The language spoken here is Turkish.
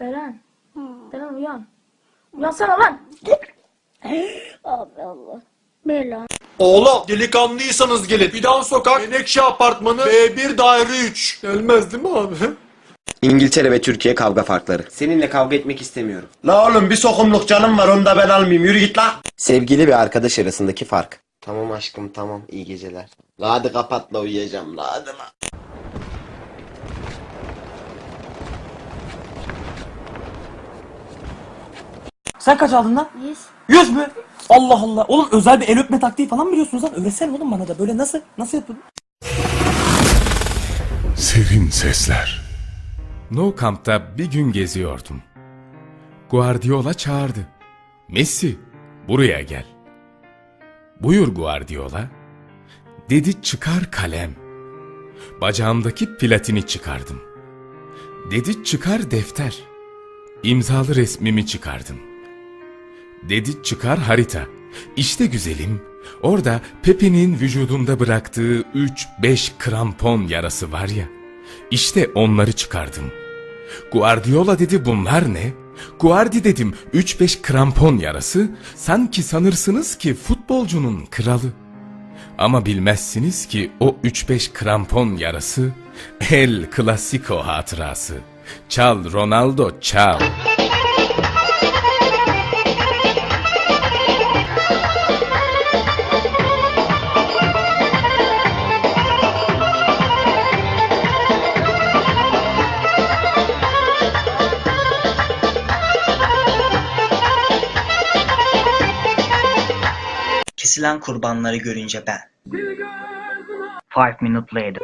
Beren. Beren uyan. Uyansana lan. Abi Allah. Bela. Oğlum delikanlıysanız gelin. Fidan Sokak, Menekşe Apartmanı, B1 Daire 3. Gelmez değil mi abi? İngiltere ve Türkiye kavga farkları. Seninle kavga etmek istemiyorum. La oğlum bir sokumluk canım var onu da ben almayayım yürü git la. Sevgili ve arkadaş arasındaki fark. Tamam aşkım tamam iyi geceler. La hadi kapat la uyuyacağım la hadi la. Sen kaç aldın lan? Yüz. 100 mü? Allah Allah. Oğlum özel bir el öpme taktiği falan mı biliyorsunuz lan? Öğretsene oğlum bana da. Böyle nasıl? Nasıl yapılır? Serin sesler. Nou Camp'ta bir gün geziyordum. Guardiola çağırdı. Messi, buraya gel. Buyur Guardiola. Dedi çıkar kalem. Bacağımdaki platini çıkardım. Dedi çıkar defter. İmzalı resmimi çıkardım. Dedi çıkar harita. İşte güzelim. Orada Pepe'nin vücudumda bıraktığı 3-5 krampon yarası var ya. İşte onları çıkardım. Guardiola dedi bunlar ne? Guardi dedim 3-5 krampon yarası. Sanki sanırsınız ki futbolcunun kralı. Ama bilmezsiniz ki o 3-5 krampon yarası El Clasico hatırası. Çal Ronaldo çal. Kesilen kurbanları görünce ben. Five minutes later.